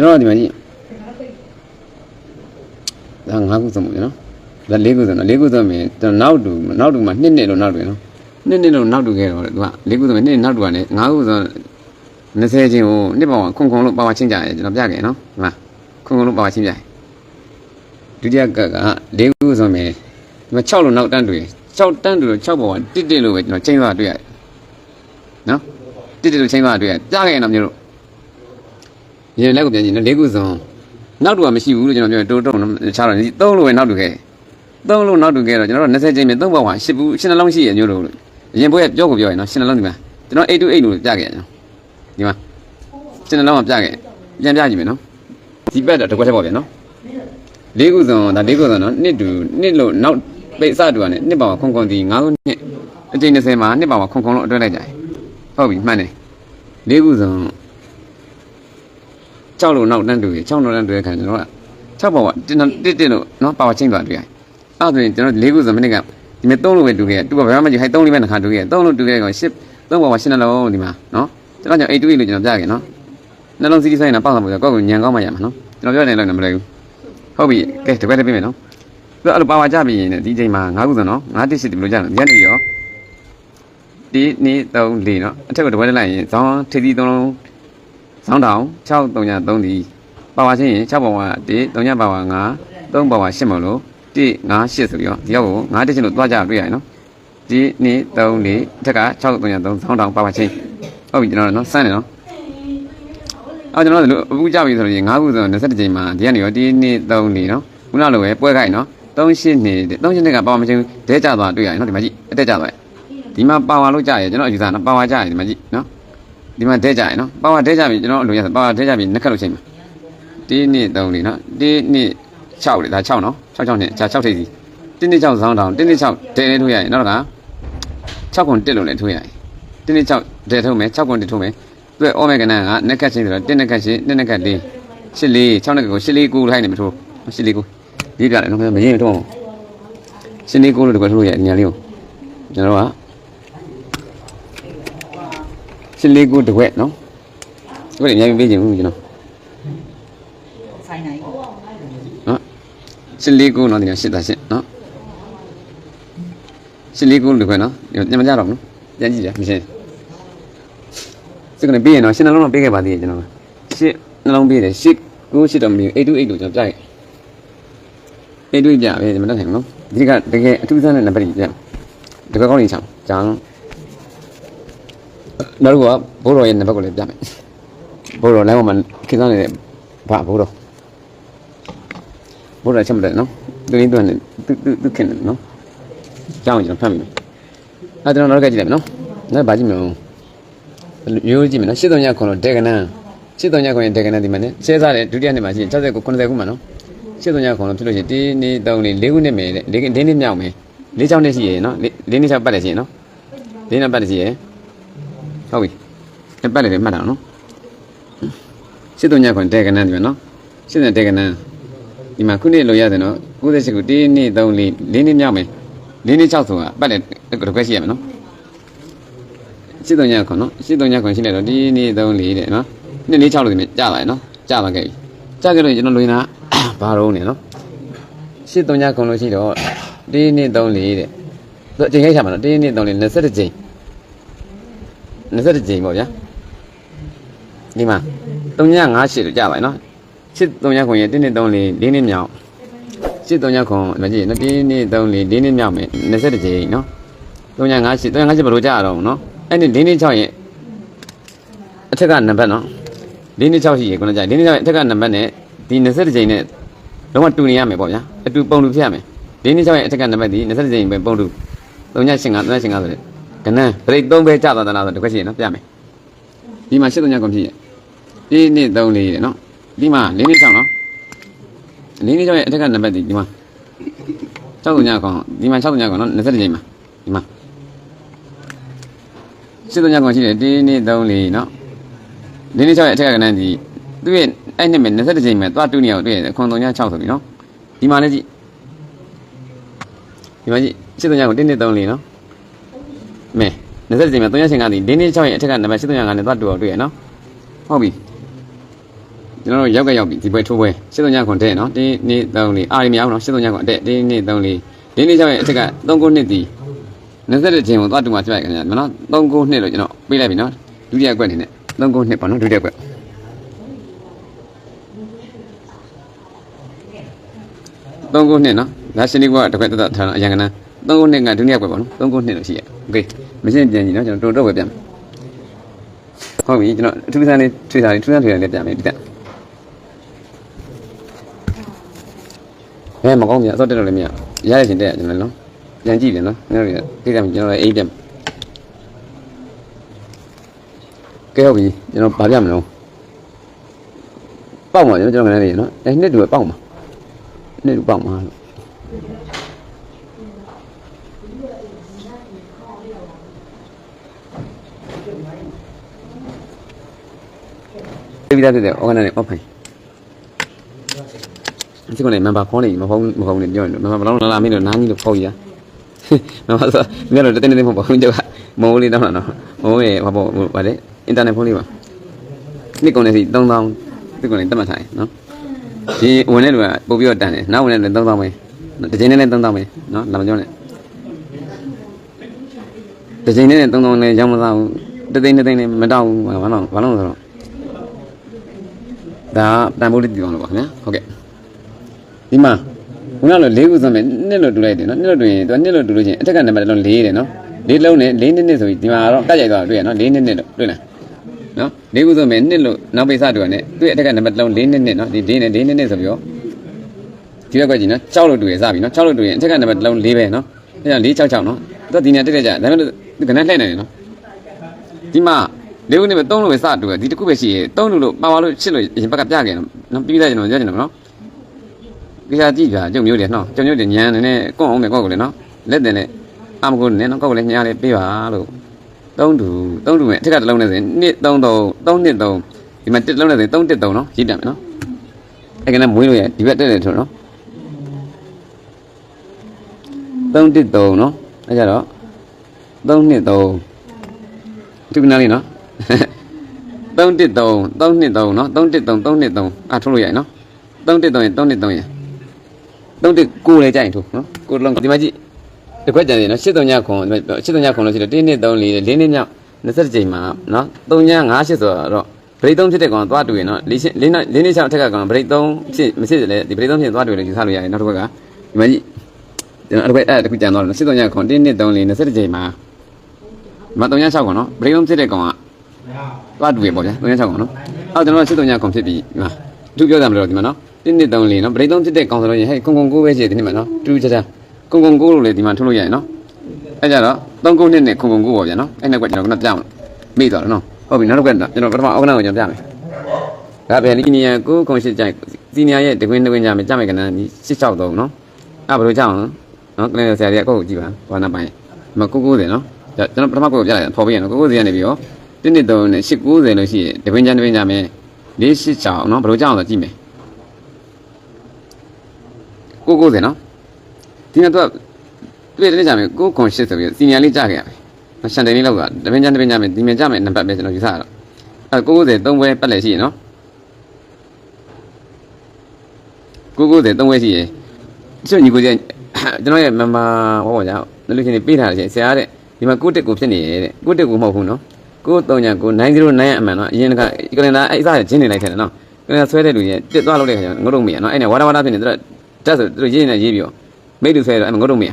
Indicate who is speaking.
Speaker 1: ကျွန်တော်တို့ဒီမှာကြည့်ဒါငါးခုဆုံးပြီနော်ဒါလေးခုဆုံးနော်လေးခုဆုံးပြီကျွန်တော်နောက်တူနောက်တူမှာနှစ်နှစ်လို့နောက်တူနော်နှစ်နှစ်လို့နောက်တူခဲ့တော့သူကလေးခုဆုံးပြီနှစ်နှစ်နောက်တူကလည်းငါးခုဆုံး20ချင်းကိုနှစ်ပေါင်းခုံခုံလို့ပါဝါချင်းကြရဲကျွန်တော်ပြခဲ့နော်ဒီမှာခုံခုံလို့ပါဝါချင်းကြရဲဒုတိယကကလေးခုဆုံးပြီဒီမှာ6လို့နောက်တန်းတူရ6တန်းတူလို့6ပေါ်ကတစ်တစ်လို့ပဲကျွန်တော်ချင်းသွားတွေ့ရတယ်နော်တစ်တစ်လို့ချင်းသွားတွေ့ရပြခဲ့ရင်တော့မျိုးတို့ ဒီလက်ကိုပြန်ကြည့်နော်လေးခုစုံနောက်တူကမရှိဘူးလို့ကျွန်တော်ပြောတိုးတုံချားတော့သုံးလို့ပဲနောက်တူခဲ့သုံးလို့နောက်တူခဲ့တော့ကျွန်တော်တို့20ချိန်မြေသုံးပေါက်ဟာ10ဘူး10နှလုံးရှိရညို့လို့အရင်ဘွဲပြောကိုပြောရင်နော်10နှလုံးဒီမှာကျွန်တော်8 to 8လို့ပြခဲ့ရအောင်ဒီမှာ10နှလုံးကပြခဲ့ပြန်ပြကြည့်မယ်နော်ဒီဘက်တော့တစ်ခွက်ထက်ပေါ့ဗျာနော်လေးခုစုံဒါလေးခုစုံနော်နှစ်တူနှစ်လို့နောက်ပိတ်စတူကနေနှစ်ပေါက်ခုံခုံဒီ9ခုနှစ်အချိန်20မှာနှစ်ပေါက်ခုံခုံလို့အတွဲလိုက်ကြတယ်ဟုတ်ပြီမှန်တယ်လေးခုစုံ 6လို့နောက်တန်းတူရ6လို့တန်းတူရခံကျွန်တော်က6ပေါ်ကတစ်တစ်လို့နော်ပါဝါချင်းသွားတွေ့ရအဲ့ဒါဆိုရင်ကျွန်တော်၄ခုဆိုမိနစ်ကဒီမဲ့3လို့ပဲတူခဲ့တူပါဘာမှမကြည့်ဟဲ့3လေးပဲတစ်ခါတူခဲ့3လို့တူခဲ့ကောင်10 3ပေါ်မှာ10နှလုံးဒီမှာနော်ကျွန်တော်ကြောင့်8တူ8လို့ကျွန်တော်ပြခဲ့နော်နှလုံးစီးဆိုင်တာပေါက်တာပေါ့ကောက်ကိုညံကောင်းမှရမှာနော်ကျွန်တော်ပြောနေလို့လည်းမလဲဘူးဟုတ်ပြီကဲတပည့်တပည့်မယ်နော်သူအဲ့လိုပါဝါကြပြီရင်ဒီချိန်မှာ9ခုဆိုနော်9တစ်10ဒီလိုကြတယ်ညနေရောဒီနေ့3 4နော်အထက်ကတပည့်လိုက်ရင်ဇောင်းထေးသီး3လုံး ဆောင်းတောင်6 3ည3ဒီပါဝါချင်းရင်6ပါဝါ1 3ညပါဝါ9 3ပါဝါ8မလို့1 5 8ဆိုပြီးတော့ဒီရောက်ကို9တက်ချင်းလို့တွားကြတွေ့ရတယ်နော်ဒီနေ့3 4အထက်က6 3ည3ဆောင်းတောင်ပါဝါချင်းဟုတ်ပြီကျွန်တော်နော်စမ်းနေနော်အော်ကျွန်တော်တို့အခုကြပြီဆိုရင်9ခုဆို20ချိန်မှာဒီကနေရောဒီနေ့3 4နော်ခုနလိုပဲပွဲခိုက်နော်3 8နေ3 8နေကပါဝါမချင်းဒဲကြသွားတွေ့ရတယ်နော်ဒီမှာကြည့်အတက်ကြသွားဒီမှာပါဝါလို့ကြရကျွန်တော်အယူဆနော်ပါဝါကြရဒီမှာကြည့်နော် ဒီမှာတဲကြရနော်ပါဝါတဲကြပြီကျွန်တော်အလိုရပါဝါတဲကြပြီနှစ်ခက်လို့ချိန်မှာဒီနှစ်3လေးနော်ဒီနှစ်6လေဒါ6နော်6 6နှစ်ဒါ6ထိပ်စီဒီနှစ်6ဆောင်းတောင်ဒီနှစ်6တဲလေးထိုးရရင်နောက်က6ခွန်တက်လို့လည်းထိုးရရင်ဒီနှစ်6တဲထိုးမယ်6ခွန်တက်ထိုးမယ်သူကအောမဲကနန်းကနှစ်ခက်ချင်းဆိုတော့1နှစ်ခက်ချင်း2နှစ်ခက်4 8လေး6နှစ်ခက်ကို8လေး9ထိုင်းနေမထိုး8လေး9ရေးပြတယ်နော်မရင်းမထိုးအောင်8လေး9လို့တကွထိုးရညာလေးကိုကျွန်တော်က ရှစ်လေးကိုတကွက်နော်တကွက်အများကြီးပေးခြင်းဘူးကျွန်တော်
Speaker 2: ဆိုင်နိုင်
Speaker 1: နော်ရှစ်လေးကိုနော်ဒီကရှစ်တာရှစ်နော်ရှစ်လေးကိုတကွက်နော်ညမကြတော့နော်ပြန်ကြည့်ရမရှင်းစကနေပေးရင်တော့ရှစ်နှလုံးတော့ပေးခဲ့ပါသေးတယ်ကျွန်တော်ရှစ်နှလုံးပေးတယ်ရှစ်ကိုရှစ်တော့မပြီး8 to 8လို့ကျွန်တော်ပြခဲ့8 to 8ပြပဲဒီမှာတက်နိုင်နော်ဒီကတကယ်အထူးဆန်းတဲ့နံပါတ်ကြီးပြတကွက်ကောင်းနေချောင်းဂျန် နောက်တော့ဘိုးတော်ရဲ့နံပါတ်ကိုလည်းပြမယ်ဘိုးတော်လိုင်းပေါ်မှာခင်းသားနေတဲ့ဘာဘိုးတော်ဘိုးတော်ချက်မတယ်နော်သူရင်းသူကနေသူသူသူခင်တယ်နော်ကြောင်းကျွန်တော်ဖတ်မိမယ်အဲကျွန်တော်နောက်ကကြည့်လိုက်မယ်နော်နောက်ဘာကြည့်မလဲရိုးကြည့်မယ်နော်83ညခွန်လို့ဒေကနန်83ညခွန်ရဲ့ဒေကနန်ဒီမှာ ਨੇ ဆဲစားတဲ့ဒုတိယနှစ်မှာရှိရင်60ခု90ခုမှာနော်83ညခွန်လို့ဖြစ်လို့ရှိရင်1 2 3 4 4ခုနှစ်မယ်တဲ့4၄နှစ်မြောက်မယ်၄ချောင်းနှစ်ရှိရယ်နော်၄နှစ်ချောင်းပတ်တယ်ရှိရယ်နော်၄နှစ်ပတ်တယ်ရှိရယ် ဟုတ်ပြီအဲ့ပတ်တယ်ပဲမှတ်တာနော်ရှစ်တုံညခွန်တေကနန်းဒီမှာနော်ရှစ်တဲ့တေကနန်းဒီမှာခုနှစ်လိုရတယ်နော်98ခု1 2 3 4 4နှစ်မြောက်မယ်4နှစ်6ဆိုတာပတ်တယ်တစ်ခွက်ရှိရမယ်နော်ရှစ်တုံညခွန်နော်ရှစ်တုံညခွန်ရှိနေတော့1 2 3 4တဲ့နော်နှစ်လေး6လို့ဒီမှာကြာပါရဲ့နော်ကြာပါခဲ့ပြီကြာခဲ့လို့ကျွန်တော်လွင်တာဘာတော့နေနော်ရှစ်တုံညခွန်လို့ရှိတော့1 2 3 4တဲ့သူအချိန်ခိုက်ချမှာနော်1 2 3 4 20ကြိမ် 20ကြိမ်ပေါ့ဗျာဒီမှာ358လို့ကြာပါနော်83ခွန်ရေ1နှစ်3 4 4နှစ်မြောက်83ခွန်မကြည့်နော်1နှစ်3 4 4နှစ်မြောက်မယ်20ကြိမ်နော်358 358ဘယ်လိုကြာရတော့နော်အဲ့ဒီ4နှစ်6ရဲ့အထက်ကနံပါတ်နော်4နှစ်6ရှိရေခုနကြာ4နှစ်6ရဲ့အထက်ကနံပါတ်နဲ့ဒီ20ကြိမ်နဲ့လုံးဝတူနေရမယ်ပေါ့ဗျာအတူပုံတူဖြစ်ရမယ်4နှစ်6ရဲ့အထက်ကနံပါတ်ဒီ20ကြိမ်ပဲပုံတူ385 385ဆိုတဲ့ ကနန်းဘရိတ်3ပဲကြာသွားသလားဆိုတခွက်ရှိရနော်ပြမယ်ဒီမှာ83ခွန်ဖြစ်ရဲ့ဒီနှစ်3 4တဲ့နော်ဒီမှာ၄နှစ်6နော်၄နှစ်6ရဲ့အထက်ကနံပါတ်ဒီဒီမှာ6ညကောင်ဒီမှာ6ညကောင်နော်20ကြိမ်မှာဒီမှာ7ညကောင်ရှိတယ်ဒီနှစ်3 4နော်၄နှစ်6ရဲ့အထက်ကနန်းဒီသူ့ရဲ့အဲ့နှစ်မဲ့20ကြိမ်မှာသွားတူနေအောင်တွေ့ရတယ်ခွန်3ည6ဆိုပြီနော်ဒီမှာလည်းကြည့်ဒီမှာကြည့်7ညကောင်1နှစ်3 4နော် မဲ20ကြိမ်မှာ3ညချိန်ကဒီ၄နှစ်6ရဲ့အထက်ကနံပါတ်7ညကောင်နဲ့သွားတူအောင်တွေ့ရနော်ဟုတ်ပြီကျွန်တော်တို့ရောက်ကရောက်ပြီဒီပွဲထိုးပွဲ83ညခွန်တဲ့နော်ဒီနေ့3လေးအားရမရအောင်နော်83ညခွန်အတက်ဒီနေ့3လေးဒီနေ့ကျရင်အထက်က3ခုနှစ်ဒီ21ချိန်ကိုသွားတူမှာပြလိုက်ခင်ဗျာနော်3ခုနှစ်လို့ကျွန်တော်ပေးလိုက်ပြီနော်ဒုတိယကွက်အနေနဲ့3ခုနှစ်ပေါ့နော်ဒုတိယကွက်3ခုနှစ်နော်ဒါရှင်းလေးကတစ်ခွက်တက်တက်ထားတော့အရင်ကနန်း 3ခုနှစ်ကဒုတိယကွက်ပေါ့နော်3ခုနှစ်လို့ရှိရโอเคမရှင်းပြန်ကြည့်နော်ကျွန်တော်တို့တော့ပဲပြန်ဟုတ်ပြီကျွန်တော်အထူးဆန်းလေးထွေးတာလေးထူးဆန်းထွေးတာလေးပြန်မယ်ဒီက ဘယ်မကောင်းမြတ်အစောတက်တော့လည်းမရရရချင်းတက်ရကျွန်တော်နော်ပြန်ကြည့်တယ်နော်ငါတို့ကိစ္စမှကျွန်တော်လည်းအိတ်တက်ကဲဟုတ်ပြီကျွန်တော်ဗာပြမလို့ပေါက်မှာကျွန်တော်ငါလည်းနော်အဲနှစ်တူပေါက်မှာနှစ်တူပေါက်မှာလို့ ဒီသားတဲ့ဩဂနာနဲ့အော့ဖိုင်ဒီကောင်လည်းမန်ပါခေါင်းနေမဟုတ်မဟုတ်နေပြောနေမန်ပါဘလောင်းလာလာမင်းတို့နားကြီးလို့ခေါ်ကြီးတာမန်ပါဆိုမြတ်လို့တင်းတင်းမဟုတ်ပါဘူးကြောက်မိုးလေးတောင်းတာနော်မိုးရဲ့ဘာပေါ့ဗါလေအင်တာနက်ဖုန်းလေးပါနှစ်ကုန်နေစီ3000ဒီကောင်လည်းတက်မှတ်ထားရနော်ဒီဝင်တဲ့လူကပို့ပြီးတော့တန်တယ်နောက်ဝင်တဲ့လူ3000ပဲတစ်ချိန်နဲ့လည်း3000ပဲနော်လာမပြောနဲ့တစ်ချိန်နဲ့3000လည်းရောင်းမသားဘူးတစ်သိန်းတစ်သိန်းလည်းမတောက်ဘူးဘာလို့ဘာလို့ဆိုတော့ ဒါတန်ဖိုးလေးတည်အောင်လို့ပါခင်ဗျာဟုတ်ကဲ့ဒီမှာခုနကလေးခုစမ်းမယ်နှစ်လို့တူလိုက်တယ်နော်နှစ်လို့တူရင်သူကနှစ်လို့တူလို့ချင်းအထက်ကနံပါတ်တစ်လုံး၄တယ်နော်လေးလုံးနဲ့လေးနှစ်နှစ်ဆိုပြီးဒီမှာတော့ကတ်ရိုက်သွားတွေ့ရနော်လေးနှစ်နှစ်လို့တွေ့လားနော်လေးခုစမ်းမယ်နှစ်လို့နောက်ပိတ်စတူရတယ်သူ့ရဲ့အထက်ကနံပါတ်တစ်လုံးလေးနှစ်နှစ်နော်ဒီလေးနဲ့လေးနှစ်နှစ်ဆိုပြီးတော့ဒီဘက်ကကြည့်နော်6လို့တူရစပြီနော်6လို့တူရင်အထက်ကနံပါတ်တစ်လုံး၄ပဲနော်အဲဒါ466နော်သူကဒီနေတက်တက်ကြဒါပေမဲ့ဒီကနက်လှည့်နေတယ်နော်ဒီမှာ လေးခုနဲ့ပဲ3လို့ပဲစတူရဒီတစ်ခုပဲရှိရင်3လို့လို့ပါပါလို့ချစ်လို့ရင်ဘက်ကပြခဲ့နော်နော်ပြီးသားကျွန်တော်ကြားကျင်တယ်နော်ကြည့်ကြည့်ပြကျုံမျိုးတယ်နော်ကျုံမျိုးတယ်ညံနေနဲ့ကွန့်အောင်မယ်ကောက်ကိုလေနော်လက်တင်နဲ့အမကိုနဲ့နော်ကောက်ကိုလေညားလေးပေးပါလို့သုံးတူသုံးတူမဲ့အထက်ကတစ်လုံးနဲ့ဆိုရင်1 3 3 3 2 3ဒီမှာတစ်လုံးနဲ့ဆိုရင်3 1 3နော်ရေးပြမယ်နော်အဲ့ကနေ့မွေးလို့ရဒီဘက်တက်တယ်ထွန်းနော်3 1 3နော်အဲ့ကြတော့3 2 3ဒီကနေ့လေးနော် 3 1 3 3 2 3နော်3 1 3 3 2 3အထုတ်လို့ရနော်3 1 3ရင်3 1 3ရင်သုံးတစ်ကိုလည်းကြိုက်ထို့နော်ကိုလုံးဒီမှာကြည့်တစ်ခွက်ကြံနေနော်83ညခွန်83ညခွန်လို့ရှိတယ်1 2 3 4 4နှစ်မြောက်20ကြိမ်မှာနော်3ည5 8ဆိုတော့ဗရိတ်3ဖြစ်တဲ့ကောင်သွားတူရင်နော်၄၄၄နှစ်6အထက်ကကောင်ဗရိတ်3ဖြစ်မဖြစ်လေဒီဗရိတ်3ဖြစ်သွားတူလို့ယူဆလို့ရတယ်နောက်တစ်ခွက်ကဒီမှာကြည့်ကျွန်တော်အဲ့တစ်ခွက်အဲ့တစ်ခုကြံသွားတယ်83ညခွန်1 2 3 4 20ကြိမ်မှာဒီမှာ3ည6ခွန်နော်ဗရိတ်3ဖြစ်တဲ့ကောင်က သွားတူရပေါ့ဗျာ3ည6ခွန်နော်အဲ့ကျွန်တော်83ညခွန်ဖြစ်ပြီးဒီမှာသူပြောတယ်မလို့ဒီမှာနော်1 2 3 4နော်ဗရိတ်3ဖြစ်တဲ့ကောင်ဆိုလို့ရင်ဟဲ့ကုံကုံကိုပဲရှိတယ်ဒီနေ့မှာနော်တူတူချာချာကုံကုံကိုလို့လေဒီမှာထုတ်လို့ရတယ်နော်အဲ့ကြတော့3ခုနှစ်နဲ့ကုံကုံကိုပေါ့ဗျာနော်အဲ့နောက်ကကျွန်တော်ကပြမယ်မိသွားတယ်နော်ဟုတ်ပြီနောက်တစ်ခွက်ကျွန်တော်ပထမအောက်ကနောက်ကိုကျွန်တော်ပြမယ်ဒါပဲလီနီယာကိုကုံရှိကြိုက်စီနီယာရဲ့တကွင်းတကွင်းကြမယ်ကြမယ်ကနန်းဒီ663နော်အဲ့ဘယ်လိုကြောက်အောင်နော်ကလင်းဆရာကြီးကကိုယ့်ကိုကြည့်ပါဘာနာပိုင်းမကိုကိုတယ်နော်ကျွန်တော်ပထမကိုပြလိုက်ဖော်ပြရနော်ကိုကိုစီကနေပြီးတော့ 1 2 3နဲ့890လို့ရှိရင်တကွင်းကြတကွင်းကြမယ်486နော်ဘယ်လိုကြောက်အောင်ဆိုကြည့်မယ်ကိုကိုစင်နော်ဒီနေ့တော့တွေ့တယ်ကြမယ်ကိုခွန်ရှစ်ဆိုပြီးစီနီယာလေးကြားခဲ့ရမယ်ရှန်တယ်လေးလောက်ကတပင်းချမ်းတပင်းချမ်းမယ်ဒီမြင်ကြမယ်နံပါတ်ပဲကျွန်တော်ယူဆရတော့အဲကိုကိုစင်၃ဘွဲပတ်လက်ရှိရနော်ကိုကိုစင်၃ဘွဲရှိရကျညီကိုစင်ကျွန်တော်ရဲ့မမဟောပါကြောက်လူချင်းနေပေးထားတယ်ဆရာတဲ့ဒီမှာကိုတက်ကိုဖြစ်နေရဲ့တဲ့ကိုတက်ကိုမဟုတ်ဘူးနော် ကို3ညာကို909အမှန်နော်အရင်ကကလင်ဒါအဲ့အစားရင်းနေလိုက်တယ်နော်ကလင်ဒါဆွဲတဲ့လူကြီးတက်သွားလို့တဲ့ခါကျငုတ်လို့မရနော်အဲ့နဲ့ဝါဒဝါဒဖြစ်နေတော့တက်ဆိုသူရေးနေရေးပြီးတော့မိတ်တူဆွဲတော့အဲ့ငုတ်လို့မရ